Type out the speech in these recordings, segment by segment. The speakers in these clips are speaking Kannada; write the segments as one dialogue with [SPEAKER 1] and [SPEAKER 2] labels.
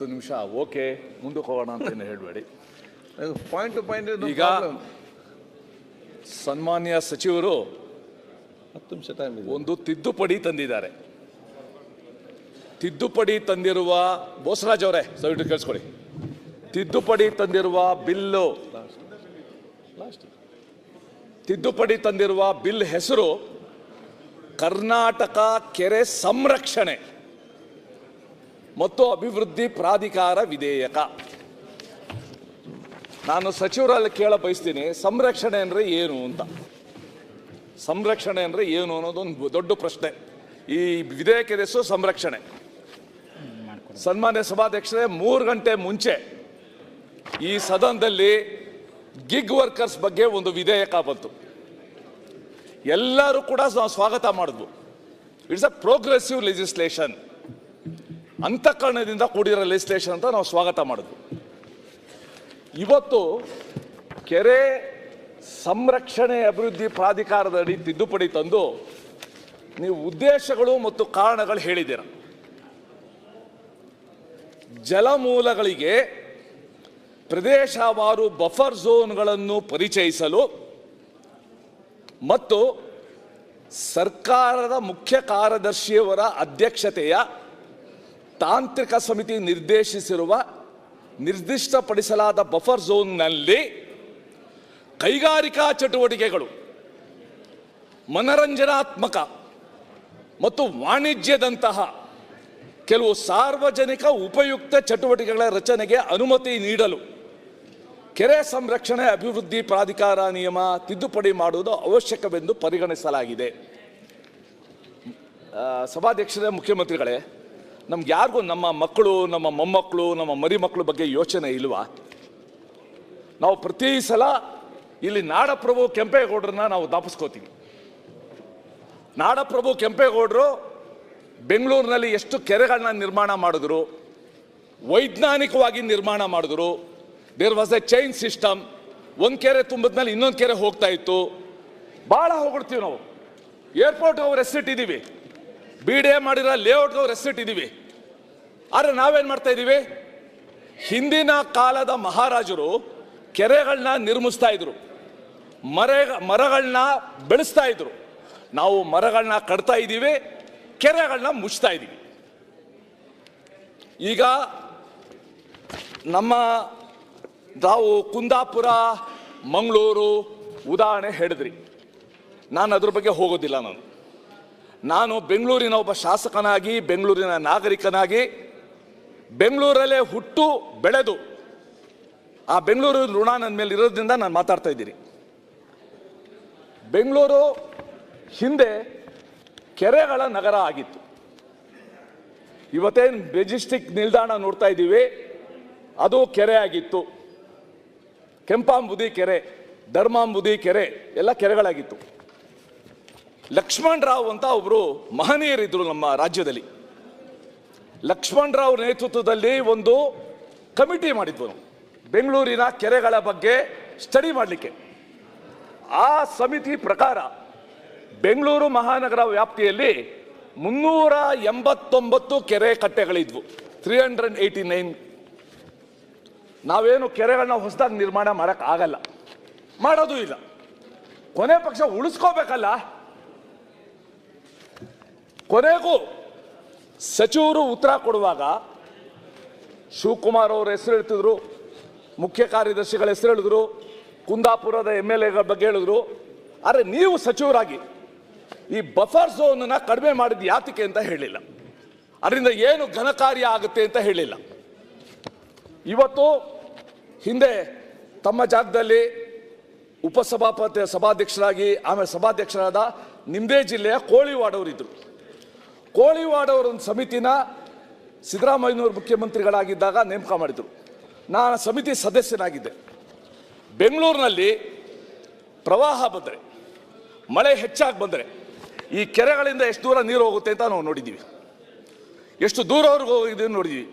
[SPEAKER 1] ಒಂದು ನಿಮಿಷ ಓಕೆ ಮುಂದಕ್ಕೆ ಹೋಗೋಣ ಅಂತ ಏನು ಹೇಳಬೇಡಿ
[SPEAKER 2] ಪಾಯಿಂಟ್ ಟು ಪಾಯಿಂಟ್
[SPEAKER 1] ಈಗ ಸನ್ಮಾನ್ಯ ಸಚಿವರು
[SPEAKER 2] ಹತ್ತು ನಿಮಿಷ ಟೈಮ್
[SPEAKER 1] ಒಂದು ತಿದ್ದುಪಡಿ ತಂದಿದ್ದಾರೆ. ತಿದ್ದುಪಡಿ ತಂದಿರುವ ಬೋಸರಾಜ್ ಅವರೇ ಸವಿಟ್ಟು ಕೇಳಿಸ್ಕೊಳ್ಳಿ. ತಿದ್ದುಪಡಿ ತಂದಿರುವ ಬಿಲ್ಲು. ತಿದ್ದುಪಡಿ ತಂದಿರುವ ಬಿಲ್ ಹೆಸರು ಕರ್ನಾಟಕ ಕೆರೆ ಸಂರಕ್ಷಣೆ. ಮತ್ತು ಅಭಿವೃದ್ಧಿ ಪ್ರಾಧಿಕಾರ ವಿಧೇಯಕ. ನಾನು ಸಚಿವರಲ್ಲಿ ಕೇಳ ಬಯಸ್ತೀನಿ, ಸಂರಕ್ಷಣೆ ಅಂದರೆ ಏನು ಅಂತ. ಸಂರಕ್ಷಣೆ ಅಂದರೆ ಏನು ಅನ್ನೋದು ಒಂದು ದೊಡ್ಡ ಪ್ರಶ್ನೆ. ಈ ವಿಧೇಯಕದ ಹೆಸರು ಸಂರಕ್ಷಣೆ. ಸನ್ಮಾನ್ಯ ಸಭಾಧ್ಯಕ್ಷರೇ, ಮೂರು ಗಂಟೆ ಮುಂಚೆ ಈ ಸದನದಲ್ಲಿ ಗಿಗ್ ವರ್ಕರ್ಸ್ ಬಗ್ಗೆ ಒಂದು ವಿಧೇಯಕ ಬಂತು. ಎಲ್ಲರೂ ಕೂಡ ಸ್ವಾಗತ ಮಾಡಿದ್ವು. ಇಟ್ಸ್ ಅ ಪ್ರೋಗ್ರೆಸಿವ್ ಲೆಜಿಸ್ಲೇಷನ್ ಅಂತಃಕರಣದಿಂದ ಕೂಡಿರೋ ಲೆಜಿಸ್ಲೇಷನ್ ಅಂತ ನಾವು ಸ್ವಾಗತ ಮಾಡಿದ್ವಿ ಇವತ್ತು ಕೆರೆ ಸಂರಕ್ಷಣೆ ಅಭಿವೃದ್ಧಿ ಪ್ರಾಧಿಕಾರದ ಅಡಿ ತಿದ್ದುಪಡಿ ತಂದು ನೀವು ಉದ್ದೇಶಗಳು ಮತ್ತು ಕಾರಣಗಳು ಹೇಳಿದ್ದೀರ. ಜಲಮೂಲಗಳಿಗೆ ಪ್ರದೇಶವಾರು ಬಫರ್ ಝೋನ್ಗಳನ್ನು ಪರಿಚಯಿಸಲು ಮತ್ತು ಸರ್ಕಾರದ ಮುಖ್ಯ ಕಾರ್ಯದರ್ಶಿಯವರ ಅಧ್ಯಕ್ಷತೆಯ ತಾಂತ್ರಿಕ ಸಮಿತಿ ನಿರ್ದೇಶಿಸಿರುವ ನಿರ್ದಿಷ್ಟಪಡಿಸಲಾದ ಬಫರ್ ಝೋನ್ನಲ್ಲಿ ಕೈಗಾರಿಕಾ ಚಟುವಟಿಕೆಗಳು, ಮನರಂಜನಾತ್ಮಕ ಮತ್ತು ವಾಣಿಜ್ಯದಂತಹ ಕೆಲವು ಸಾರ್ವಜನಿಕ ಉಪಯುಕ್ತ ಚಟುವಟಿಕೆಗಳ ರಚನೆಗೆ ಅನುಮತಿ ನೀಡಲು ಕೆರೆ ಸಂರಕ್ಷಣೆ ಅಭಿವೃದ್ಧಿ ಪ್ರಾಧಿಕಾರ ನಿಯಮ ತಿದ್ದುಪಡಿ ಮಾಡುವುದು ಅವಶ್ಯಕವೆಂದು ಪರಿಗಣಿಸಲಾಗಿದೆ. ಸಭಾಧ್ಯಕ್ಷರೇ, ಮುಖ್ಯಮಂತ್ರಿಗಳೇ ನಮ್ಗೆ ಯಾರಿಗೂ ನಮ್ಮ ಮಕ್ಕಳು, ನಮ್ಮ ಮೊಮ್ಮಕ್ಕಳು, ನಮ್ಮ ಮರಿ ಮಕ್ಕಳ ಬಗ್ಗೆ ಯೋಚನೆ ಇಲ್ವಾ? ನಾವು ಪ್ರತಿ ಸಲ ಇಲ್ಲಿ ನಾಡಪ್ರಭು ಕೆಂಪೇಗೌಡರನ್ನ ನಾವು ದಾಪಿಸ್ಕೋತೀವಿ. ನಾಡಪ್ರಭು ಕೆಂಪೇಗೌಡರು ಬೆಂಗಳೂರಿನಲ್ಲಿ ಎಷ್ಟು ಕೆರೆಗಳನ್ನ ನಿರ್ಮಾಣ ಮಾಡಿದ್ರು, ವೈಜ್ಞಾನಿಕವಾಗಿ ನಿರ್ಮಾಣ ಮಾಡಿದ್ರು. There was a chain system ಒಂದು ಕೆರೆ ತುಂಬದ್ಮೇಲೆ ಇನ್ನೊಂದು ಕೆರೆ ಹೋಗ್ತಾ ಇತ್ತು. ಭಾಳ ಹೋಗ್ಬಿಡ್ತೀವಿ ನಾವು. ಏರ್ಪೋರ್ಟ್ಗೆ ಅವ್ರು ಹೆಸರಿಟ್ಟಿದ್ದೀವಿ ಬಿ ಡಿ ಎ ಮಾಡಿರೋ ಲೇಔಟ್ಗೆ ಅವ್ರು ಹೆಸರಿಟ್ಟಿದ್ದೀವಿ ಆದರೆ ನಾವೇನು ಮಾಡ್ತಾ ಇದ್ದೀವಿ ಹಿಂದಿನ ಕಾಲದ ಮಹಾರಾಜರು ಕೆರೆಗಳನ್ನ ನಿರ್ಮಿಸ್ತಾ ಇದ್ರು. ಮರ ಮರಗಳನ್ನ ಬೆಳೆಸ್ತಾ ಇದ್ರು. ನಾವು ಮರಗಳನ್ನ ಕಡ್ತಾ ಇದ್ದೀವಿ ಕೆರೆಗಳನ್ನ ಮುಚ್ತಾ ಇದ್ದೀವಿ. ಈಗ ನಮ್ಮ ನಾವು ಕುಂದಾಪುರ, ಮಂಗಳೂರು ಉದಾಹರಣೆ ಹೇಳಿದ್ರಿ. ನಾನು ಅದ್ರ ಬಗ್ಗೆ ಹೋಗೋದಿಲ್ಲ ನಾನು. ನಾನು ಬೆಂಗಳೂರಿನ ಒಬ್ಬ ಶಾಸಕನಾಗಿ, ಬೆಂಗಳೂರಿನ ನಾಗರಿಕನಾಗಿ ಬೆಂಗಳೂರಲ್ಲೇ ಹುಟ್ಟು ಬೆಳೆದು, ಆ ಬೆಂಗಳೂರು ಋಣ ನನ್ನ ಮೇಲೆ ಇರೋದ್ರಿಂದ ನಾನು ಮಾತಾಡ್ತಾ ಇದ್ದೀನಿ. ಬೆಂಗಳೂರು ಹಿಂದೆ ಕೆರೆಗಳ ನಗರ ಆಗಿತ್ತು. ಇವತ್ತೇನು ಮೆಜೆಸ್ಟಿಕ್ ನಿಲ್ದಾಣ ನೋಡ್ತಾ ಇದ್ದೀವಿ, ಅದು ಕೆರೆ ಆಗಿತ್ತು. ಕೆಂಪಾಂಬುದಿ ಕೆರೆ, ಧರ್ಮಾಂಬುದಿ ಕೆರೆ, ಎಲ್ಲ ಕೆರೆಗಳಾಗಿತ್ತು. ಲಕ್ಷ್ಮಣ್ ರಾವ್ ಅಂತ ಒಬ್ಬರು ಮಹನೀಯರಿದ್ದರು ನಮ್ಮ ರಾಜ್ಯದಲ್ಲಿ. ಲಕ್ಷ್ಮಣ್ ರಾವ್ ನೇತೃತ್ವದಲ್ಲಿ ಒಂದು ಕಮಿಟಿ ಮಾಡಿದ್ವು. ಬೆಂಗಳೂರಿನ ಕೆರೆಗಳ ಬಗ್ಗೆ ಸ್ಟಡಿ ಮಾಡಲಿಕ್ಕೆ. ಆ ಸಮಿತಿ ಪ್ರಕಾರ ಬೆಂಗಳೂರು ಮಹಾನಗರ ವ್ಯಾಪ್ತಿಯಲ್ಲಿ ಮುನ್ನೂರ ಎಂಬತ್ತೊಂಬತ್ತು ಕೆರೆ ಕಟ್ಟೆಗಳಿದ್ವು. ತ್ರೀ ಹಂಡ್ರೆಡ್ ಏಯ್ಟಿ ನೈನ್ ನಾವೇನು ಕೆರೆಗಳನ್ನ ಹೊಸದಾಗಿ ನಿರ್ಮಾಣ ಮಾಡಕ್ ಆಗಲ್ಲ. ಮಾಡೋದು ಇಲ್ಲ. ಕೊನೆ ಪಕ್ಷ ಉಳಿಸ್ಕೋಬೇಕಲ್ಲ. ಕೊನೆಗೂ ಸಚಿವರು ಉತ್ತರ ಕೊಡುವಾಗ ಶಿವಕುಮಾರ್ ಅವ್ರ ಹೆಸರು ಹೇಳ್ತಿದ್ರು, ಮುಖ್ಯ ಕಾರ್ಯದರ್ಶಿಗಳ ಹೆಸರು ಹೇಳಿದ್ರು, ಕುಂದಾಪುರದ ಎಂ ಎಲ್ ಎಗಳ ಬಗ್ಗೆ ಹೇಳಿದ್ರು. ಆದರೆ ನೀವು ಸಚಿವರಾಗಿ ಈ ಬಫರ್ ಝೋನನ್ನು ಕಡಿಮೆ ಮಾಡಿದ ಯಾತಿಕೆ ಅಂತ ಹೇಳಿಲ್ಲ. ಅದರಿಂದ ಏನು ಘನಕಾರ್ಯ ಆಗುತ್ತೆ ಅಂತ ಹೇಳಿಲ್ಲ. ಇವತ್ತು ಹಿಂದೆ ತಮ್ಮ ಜಾಗದಲ್ಲಿ ಉಪಸಭಾಪತಿ ಸಭಾಧ್ಯಕ್ಷರಾಗಿ, ಆಮೇಲೆ ಸಭಾಧ್ಯಕ್ಷರಾದ ನಿಮ್ಮದೇ ಜಿಲ್ಲೆಯ ಕೋಳಿವಾಡವರಿದ್ದರು ಕೋಳಿವಾಡವರ ಒಂದು ಸಮಿತಿನ ಸಿದ್ದರಾಮಯ್ಯನವರು ಮುಖ್ಯಮಂತ್ರಿಗಳಾಗಿದ್ದಾಗ ನೇಮಕ ಮಾಡಿದರು. ನಾನು ಸಮಿತಿ ಸದಸ್ಯನಾಗಿದ್ದೆ. ಬೆಂಗಳೂರಿನಲ್ಲಿ ಪ್ರವಾಹ ಬಂದರೆ, ಮಳೆ ಹೆಚ್ಚಾಗಿ ಬಂದರೆ, ಈ ಕೆರೆಗಳಿಂದ ಎಷ್ಟು ದೂರ ನೀರು ಹೋಗುತ್ತೆ ಅಂತ ನಾವು ನೋಡಿದ್ದೀವಿ. ಎಷ್ಟು ದೂರವರೆಗೂ ಹೋಗಿದ್ದೀವಿ ನೋಡಿದ್ದೀವಿ.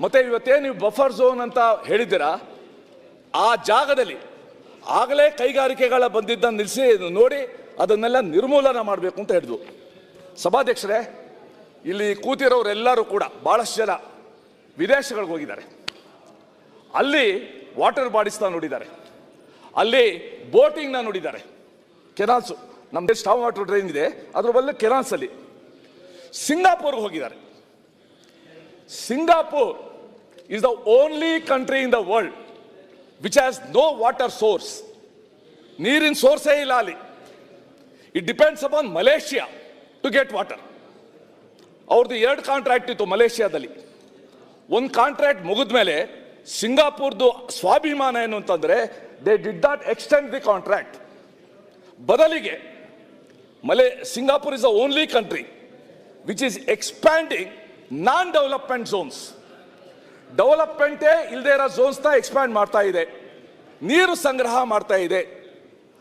[SPEAKER 1] ಮತ್ತು ಇವತ್ತೇ ನೀವು ಬಫರ್ ಝೋನ್ ಅಂತ ಹೇಳಿದ್ದೀರಾ? ಆ ಜಾಗದಲ್ಲಿ ಆಗಲೇ ಕೈಗಾರಿಕೆಗಳ ಬಂದಿದ್ದ ನಿಲ್ಲಿಸಿ ನೋಡಿ ಅದನ್ನೆಲ್ಲ ನಿರ್ಮೂಲನ ಮಾಡಬೇಕು ಅಂತ ಹೇಳಿದ್ವು. ಸಭಾಧ್ಯಕ್ಷರೇ, ಇಲ್ಲಿ ಕೂತಿರೋರೆಲ್ಲರೂ ಕೂಡ ಭಾಳಷ್ಟು ಜನ ವಿದೇಶಗಳಿಗೆ ಹೋಗಿದ್ದಾರೆ. ಅಲ್ಲಿ ವಾಟರ್ ಬಾಡೀಸ್ನ ನೋಡಿದ್ದಾರೆ. ಅಲ್ಲಿ ಬೋಟಿಂಗ್ನ ನೋಡಿದ್ದಾರೆ. ಕೆನಾಲ್ಸು ನಮ್ಮದೇ ಸ್ಟಾವ್ ವಾಟರ್ ಡ್ರೈನ್ ಇದೆ, ಅದ್ರ ಬದಲು ಕೆನಾಲ್ಸ್ ಅಲ್ಲಿ. ಸಿಂಗಾಪುರ್ಗೆ ಹೋಗಿದ್ದಾರೆ. Singapore is the only country in the world, which has no water source. ನೀರಿನ ಸೋರ್ಸೇ ಇಲ್ಲ ಅಲ್ಲಿ. It depends upon Malaysia. To get water ಅವ್ರದ್ದು ಎರಡು ಕಾಂಟ್ರಾಕ್ಟ್ ಇತ್ತು ಮಲೇಷ್ಯಾದಲ್ಲಿ. ಒಂದು ಕಾಂಟ್ರಾಕ್ಟ್ ಮುಗಿದ ಮೇಲೆ ಸಿಂಗಾಪುರ್ದು ಸ್ವಾಭಿಮಾನ ಏನು ಅಂತಂದರೆ they did not extend the contract ಬದಲಿಗೆ, ಮಲೆ, Singapore is the only country which is expanding non development zones ಡೆವಲಪ್ಮೆಂಟೇ ಇಲ್ಲದೆ ಇರೋ ಝೋನ್ಸ್ನ ಎಕ್ಸ್ಪ್ಯಾಂಡ್ ಮಾಡ್ತಾ ಇದೆ. ನೀರು ಸಂಗ್ರಹ ಮಾಡ್ತಾ ಇದೆ.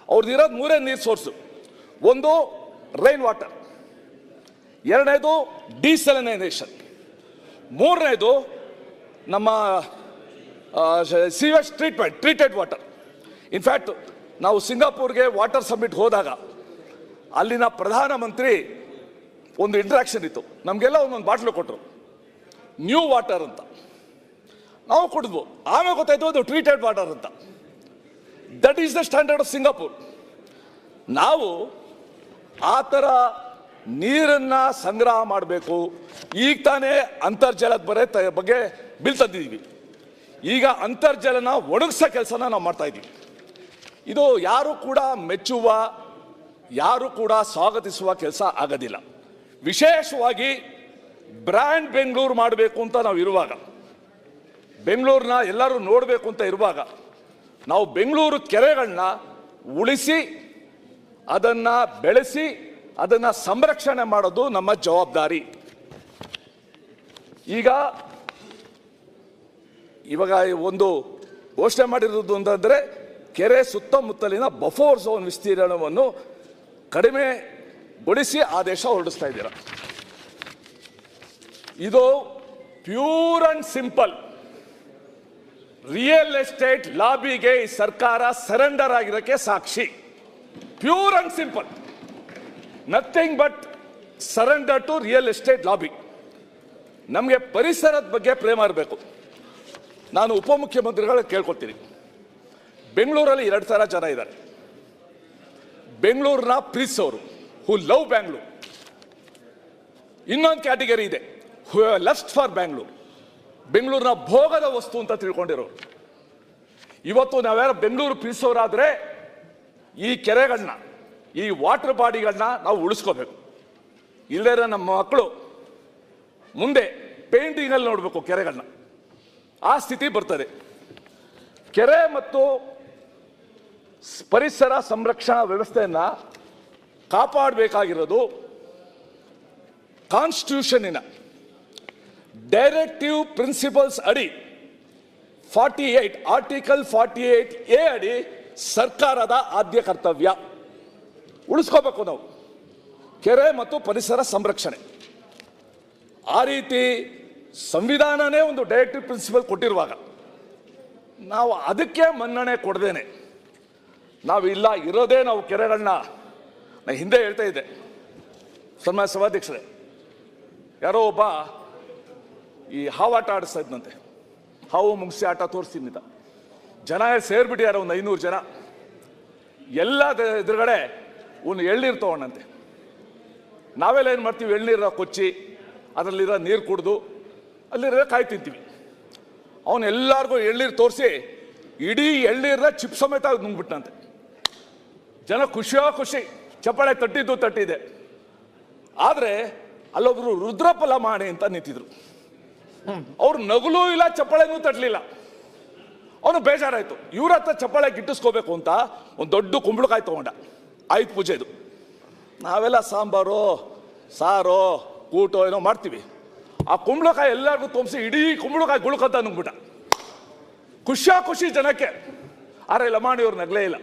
[SPEAKER 1] ಅವ್ರದ್ದಿರೋದು ಮೂರೇ ನೀರು ಸೋರ್ಸು ಒಂದು ರೈನ್ ವಾಟರ್ ಎರಡನೇದು ಡಿಸಲಿನೈಸೇಷನ್ ಮೂರನೇದು ನಮ್ಮ sewage treatment, treated water. In fact ನಾವು ಸಿಂಗಾಪುರ್ಗೆ ವಾಟರ್ ಸಬ್ಮಿಟ್ ಹೋದಾಗ ಅಲ್ಲಿನ ಪ್ರಧಾನಮಂತ್ರಿ ಒಂದು ಇಂಟ್ರಾಕ್ಷನ್ ಇತ್ತು. ನಮಗೆಲ್ಲ ಒಂದೊಂದು ಬಾಟ್ಲು ಕೊಟ್ಟರು ನ್ಯೂ ವಾಟರ್ ಅಂತ. ನಾವು ಕುಡಿದ್ವು. ಆಮೇಲೆ ಗೊತ್ತಾಯ್ತು ಅದು ಟ್ರೀಟೆಡ್ ವಾಟರ್ ಅಂತ. That is the standard of Singapore ನಾವು ಆ ಥರ ನೀರನ್ನ ಸಂಗ್ರಹ ಮಾಡಬೇಕು. ಈಗ ತಾನೇ ಅಂತರ್ಜಲದ ಬರೆ ಬಗ್ಗೆ ಬಿಲ್ ತಂದಿದ್ದೀವಿ ಈಗ ಅಂತರ್ಜಲನ ಒಣಗಿಸೋ ಕೆಲಸನ ನಾವು ಮಾಡ್ತಾ ಇದ್ದೀವಿ ಇದು ಯಾರು ಕೂಡ ಮೆಚ್ಚುವ, ಯಾರು ಕೂಡ ಸ್ವಾಗತಿಸುವ ಕೆಲಸ ಆಗೋದಿಲ್ಲ. ವಿಶೇಷವಾಗಿ ಬ್ರ್ಯಾಂಡ್ ಬೆಂಗಳೂರು ಮಾಡಬೇಕು ಅಂತ ನಾವು ಇರುವಾಗ. ಬೆಂಗಳೂರನ್ನ ಎಲ್ಲರೂ ನೋಡಬೇಕು ಅಂತ ಇರುವಾಗ ನಾವು ಬೆಂಗಳೂರು ಕೆರೆಗಳನ್ನ ಉಳಿಸಿ, ಅದನ್ನು ಬೆಳೆಸಿ ಅದನ್ನ ಸಂರಕ್ಷಣೆ ಮಾಡೋದು ನಮ್ಮ ಜವಾಬ್ದಾರಿ. ಈಗ ಇವಾಗ ಒಂದು ಘೋಷಣೆ ಮಾಡಿರೋದು ಅಂತಂದ್ರೆ ಕೆರೆ ಸುತ್ತಮುತ್ತಲಿನ ಬಫೋರ್ ಝೋನ್ ವಿಸ್ತೀರ್ಣವನ್ನು ಕಡಿಮೆಗೊಳಿಸಿ ಆದೇಶ ಹೊರಡಿಸ್ತಾ ಇದ್ದೀರಾ. ಇದು pure and simple real estate ಲಾಬಿಗೆ ಸರ್ಕಾರ ಸರೆಂಡರ್ ಆಗಿರೋಕ್ಕೆ ಸಾಕ್ಷಿ. Pure and simple nothing but surrender to real estate lobby ನಮಗೆ ಪರಿಸರದ ಬಗ್ಗೆ ಪ್ರೇಮ ಇರಬೇಕು. ನಾನು ಉಪಮುಖ್ಯಮಂತ್ರಿಗಳ ಕೇಳ್ಕೊತೀನಿ ಬೆಂಗಳೂರಲ್ಲಿ ಎರಡು ಥರ ಜನ ಇದ್ದಾರೆ. ಬೆಂಗಳೂರಿನ ಅವರು ಹೂ ಲವ್ ಬ್ಯಾಂಗ್ಳೂರ್ ಇನ್ನೊಂದು ಕ್ಯಾಟಗರಿ ಇದೆ ಹೂ ಲಸ್ಟ್ ಫಾರ್ ಬ್ಯಾಂಗ್ಳೂರ್ ಬೆಂಗಳೂರಿನ ಭೋಗದ ವಸ್ತು ಅಂತ ತಿಳ್ಕೊಂಡಿರೋರು. ಇವತ್ತು ನಾವ್ಯಾರು ಬೆಂಗಳೂರು ಪ್ರೀತಿಸೋರಾದ್ರೆ ಈ ಕೆರೆಗಳನ್ನ ಈ ವಾಟರ್ ಬಾಡಿಗಳನ್ನ ನಾವು ಉಳಿಸ್ಕೋಬೇಕು. ಇಲ್ಲದೇ ನಮ್ಮ ಮಕ್ಕಳು ಮುಂದೆ ಪೇಂಟಿಂಗಲ್ಲಿ ನೋಡಬೇಕು ಕೆರೆಗಳನ್ನ ಆ ಸ್ಥಿತಿ ಬರ್ತದೆ. ಕೆರೆ ಮತ್ತು ಪರಿಸರ ಸಂರಕ್ಷಣಾ ವ್ಯವಸ್ಥೆಯನ್ನು ಕಾಪಾಡಬೇಕಾಗಿರೋದು ಕಾನ್ಸ್ಟಿಟ್ಯೂಷನ್ನಿನ ಡೈರೆಕ್ಟಿವ್ ಪ್ರಿನ್ಸಿಪಲ್ಸ್ ಅಡಿ forty eight article forty eight A ಅಡಿ ಸರ್ಕಾರದ ಆದ್ಯ ಕರ್ತವ್ಯ. ಉಳಿಸ್ಕೋಬೇಕು ನಾವು. ಕೆರೆ ಮತ್ತು ಪರಿಸರ ಸಂರಕ್ಷಣೆ. ಆ ರೀತಿ ಸಂವಿಧಾನನೇ ಒಂದು ಡೈರೆಕ್ಟಿವ್ ಪ್ರಿನ್ಸಿಪಲ್ ಕೊಟ್ಟಿರುವಾಗ ನಾವು ಅದಕ್ಕೆ ಮನ್ನಣೆ ಕೊಡದೇನೆ. ನಾವು ಇಲ್ಲ, ಇರೋದೇ ನಾವು ಕೆರೆಗಳನ್ನ ನಾನು ಹಿಂದೆ ಹೇಳ್ತಾ ಇದ್ದೆ. ಸನ್ಮಾನ ಸಭಾಧ್ಯಕ್ಷರೇ, ಯಾರೋ ಒಬ್ಬ ಈ ಹಾವಾಟ ಆಡಿಸ್ತಾ ಇದ್ನಂತೆ. ಹಾವು ಮುಗಿಸಿ ಆಟ ತೋರಿಸ್ತೀನಿ ಜನ ಸೇರ್ಬಿಟ್ಟಿದ್ದಾರೆ, ಒಂದು ಐನೂರು ಜನ. ಎಲ್ಲ ಎದುರುಗಡೆ ಒಂದು ಎಳ್ನೀರು ತಗೊಂಡಂತೆ. ನಾವೆಲ್ಲ ಏನು ಮಾಡ್ತೀವಿ? ಎಳ್ನೀರ ಕೊಚ್ಚಿ, ಅದರಲ್ಲಿರೋ ನೀರು ಕುಡಿದು ಅಲ್ಲಿರೋ ಕಾಯಿ ತಿಂತೀವಿ. ಅವನು ಎಲ್ಲರಿಗೂ ಎಳ್ನೀರು ತೋರಿಸಿ, ಇಡೀ ಎಳ್ನೀರನ್ನ ಚಿಪ್ ಸಮೇತ ನುಂಗ್ಬಿಟ್ಟಂತೆ ಜನ ಖುಷಿಯೋ ಖುಷಿ, ಚಪ್ಪಾಳೆ ತಟ್ಟಿದ್ದು ತಟ್ಟಿದೆ. ಆದರೆ, ಅಲ್ಲೊಬ್ರು ರುದ್ರಫಲ ಮಾಡಿ ಅಂತ ನಿಂತಿದ್ರು. ಅವ್ರು ನಗಲೂ ಇಲ್ಲ, ಚಪ್ಪಾಳೆನೂ ತಟ್ಟಲಿಲ್ಲ ಅವನು ಬೇಜಾರಾಯ್ತು. ಇವ್ರ ಹತ್ರ ಚಪ್ಪಾಳೆ ಗಿಟ್ಟಿಸ್ಕೋಬೇಕು ಅಂತ ಒಂದು ದೊಡ್ಡ ಕುಂಬಳಕಾಯಿ ತಗೊಂಡ. ಆಯ್ತು ಪೂಜೆದು ನಾವೆಲ್ಲ ಸಾಂಬಾರು, ಸಾರು, ಕೂಟು ಏನೋ ಮಾಡ್ತೀವಿ. ಆ ಕುಂಬಳಕಾಯಿ ಎಲ್ಲರಿಗೂ ತುಂಬಿಸಿ ಇಡೀ ಕುಂಬಳಕಾಯಿ ಗುಳ್ಕಂತ ನುಂಗ್ಬಿಟ್ಟ ಖುಷಿಯ ಖುಷಿ ಜನಕ್ಕೆ. ಆರೆ ಲಮಾಣಿ ಅವ್ರು ನಗಲೇ ಇಲ್ಲ.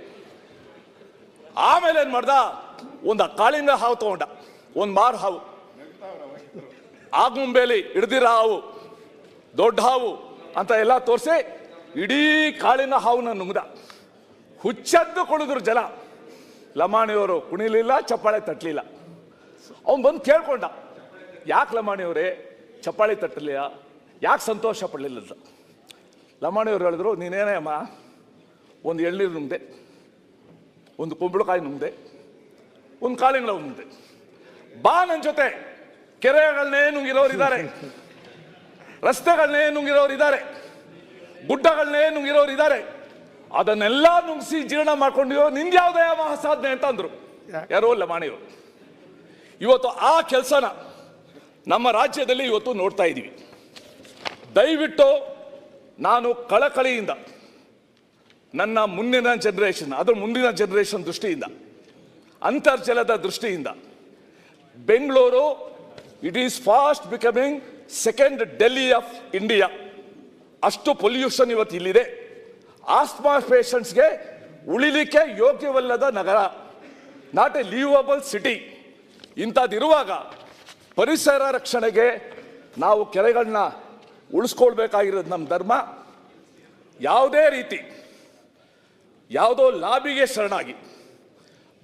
[SPEAKER 1] ಆಮೇಲೆ ಏನು ಮಾಡ್ದ? ಒಂದು ಕಾಳಿಂಗ ಹಾವು ತಗೊಂಡ. ಒಂದು ಮಾರು ಹಾವು. ಆಗುಂಬೇಲಿ ಹಿಡ್ದಿರ ಹಾವು. ದೊಡ್ಡ ಹಾವು ಅಂತ ಎಲ್ಲ ತೋರಿಸಿ ಇಡೀ ಕಾಳಿನ ಹಾವು ನುಂಗ್ದ. ಹುಚ್ಚದ್ದು ಕುಡಿದ್ರು ಜನ. ಲಮಾಣಿಯವರು ಕುಣಿಲಿಲ್ಲ, ಚಪ್ಪಾಳೆ ತಟ್ಟಲಿಲ್ಲ ಅವನು ಬಂದು ಕೇಳ್ಕೊಂಡ, ಯಾಕೆ ಲಮಾಣಿಯವರೇ ಚಪ್ಪಾಳೆ ತಟ್ಟಲಿಲ್ಲ ಯಾಕೆ ಸಂತೋಷ ಪಡಲಿಲ್ಲ ಲಮಾಣಿಯವ್ರು ಹೇಳಿದ್ರು, ನೀನೇನೇ ಅಮ್ಮ, ಒಂದು ಎಳ್ನೀರು ನುಂಗ್ದೆ, ಒಂದು ಕುಂಬಳಕಾಯಿ ನುಂಗ್ದೆ, ಒಂದು ಕಾಳಿಂಗ್ಳ ನುಂಗ್ದೆ. ಬಾ ನನ್ನ ಜೊತೆ, ಕೆರೆಗಳನ್ನೇ ನುಂಗಿರೋರು ಇದ್ದಾರೆ ರಸ್ತೆಗಳನ್ನೇ ನುಂಗಿರೋರು ಇದ್ದಾರೆ ಗುಡ್ಡಗಳನ್ನೇ ನುಂಗಿರೋರು ಇದ್ದಾರೆ ಅದನ್ನೆಲ್ಲ ನುಂಗಿಸಿ ಜೀರ್ಣ ಮಾಡ್ಕೊಂಡಿರೋ ನಿಂದ್ಯಾವುದೇ ಮಹಾಸಾಧನೆ ಅಂತ ಅಂದ್ರು ಯಾರೋ ಲಮಾಣಿಯವರು ಇವತ್ತು ಆ ಕೆಲಸನ ನಮ್ಮ ರಾಜ್ಯದಲ್ಲಿ ಇವತ್ತು ನೋಡ್ತಾ ಇದ್ದೀವಿ ದಯವಿಟ್ಟು ನಾನು ಕಳಕಳಿಯಿಂದ ನನ್ನ ಮುಂದಿನ ಜನರೇಷನ್ ಅದರ ಮುಂದಿನ ಜನರೇಷನ್ ದೃಷ್ಟಿಯಿಂದ ಅಂತರ್ಜಲದ ದೃಷ್ಟಿಯಿಂದ Bengaluru it is fast becoming second Delhi of India ಅಷ್ಟು ಪೊಲ್ಯೂಷನ್ ಇವತ್ತು ಇಲ್ಲಿದೆ. ಆಸ್ಮಾ ಪೇಷಂಟ್ಸ್ಗೆ ಉಳಿಲಿಕ್ಕೆ ಯೋಗ್ಯವಲ್ಲದ ನಗರ ನಾಟ್ ಎ ಲೀವಬಲ್ ಸಿಟಿ ಇಂಥದ್ದಿರುವಾಗ ಪರಿಸರ ರಕ್ಷಣೆಗೆ ನಾವು ಕೆರೆಗಳನ್ನ ಉಳಿಸ್ಕೊಳ್ಬೇಕಾಗಿರೋದು ನಮ್ಮ ಧರ್ಮ. ಯಾವುದೇ ರೀತಿ, ಯಾವುದೋ ಲಾಬಿಗೆ ಶರಣಾಗಿ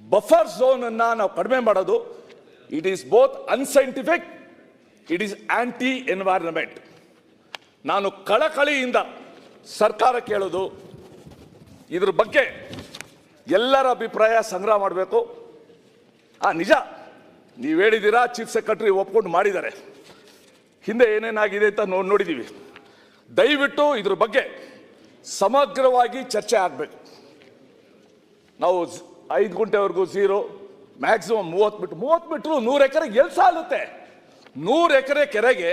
[SPEAKER 1] ಬಫರ್ ಝೋನ್ ಅನ್ನ ನಾವು ಕಡಿಮೆ ಮಾಡೋದು it is both unscientific it is anti environment ನಾನು ಕಳಕಳಿಯಿಂದ ಸರ್ಕಾರ ಕೇಳೋದು ಇದ್ರ ಬಗ್ಗೆ ಎಲ್ಲರ ಅಭಿಪ್ರಾಯ ಸಂಗ್ರಹ ಮಾಡಬೇಕು. ಆ, ನಿಜ. ನೀವು ಹೇಳಿದ್ದೀರಾ ಚೀಫ್ ಸೆಕ್ರೆಟರಿ ಒಪ್ಕೊಂಡು ಮಾಡಿದ್ದಾರೆ. ಹಿಂದೆ ಏನೇನಾಗಿದೆ ಅಂತ ನೋಡಿ ನೋಡಿದ್ದೀವಿ ದಯವಿಟ್ಟು ಇದ್ರ ಬಗ್ಗೆ ಸಮಗ್ರವಾಗಿ ಚರ್ಚೆ ಆಗಬೇಕು. ನಾವು ಐದು ಗಂಟೆವರೆಗೂ ಝೀರೋ ಮ್ಯಾಕ್ಸಿಮಮ್ ಮೂವತ್ತು ಮೀಟ್ರ್ ಮೂವತ್ತು ಮೀಟ್ರು ನೂರು ಎಕರೆಗೆ ಎಲ್ಲಿ ಆಗುತ್ತೆ. ನೂರು ಎಕರೆ ಕೆರೆಗೆ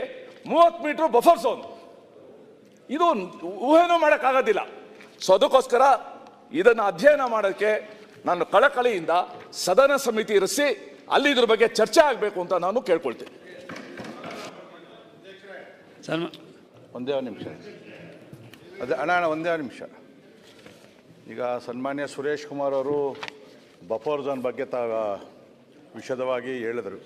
[SPEAKER 1] ಮೂವತ್ತು ಮೀಟ್ರ್ ಬಫರ್ ಝೋನ್ ಇದು ಊಹೆನೂ ಮಾಡೋಕ್ಕಾಗೋದಿಲ್ಲ. ಸೊ ಅದಕ್ಕೋಸ್ಕರ ಇದನ್ನು ಅಧ್ಯಯನ ಮಾಡೋಕ್ಕೆ ನಾನು ಕಳಕಳಿಯಿಂದ ಸದನ ಸಮಿತಿ ಇರಿಸಿ ಅಲ್ಲಿ ಇದ್ರ ಬಗ್ಗೆ ಚರ್ಚೆ ಆಗಬೇಕು ಅಂತ ನಾನು ಕೇಳ್ಕೊಳ್ತೀನಿ.
[SPEAKER 3] ಸರ್
[SPEAKER 2] ಒಂದೇ ಒಂದು ನಿಮಿಷ. ಅದೇ ಅಣ್ಣ ಅಣ್ಣ ಒಂದೇ ಒಂದು ನಿಮಿಷ. ಈಗ ಸನ್ಮಾನ್ಯ ಸುರೇಶ್ ಕುಮಾರ್ ಅವರು ಬಫೋರ್ ಝೋನ್ ಬಗ್ಗೆ ತಾವ ವಿಷದವಾಗಿ ಹೇಳಿದರು.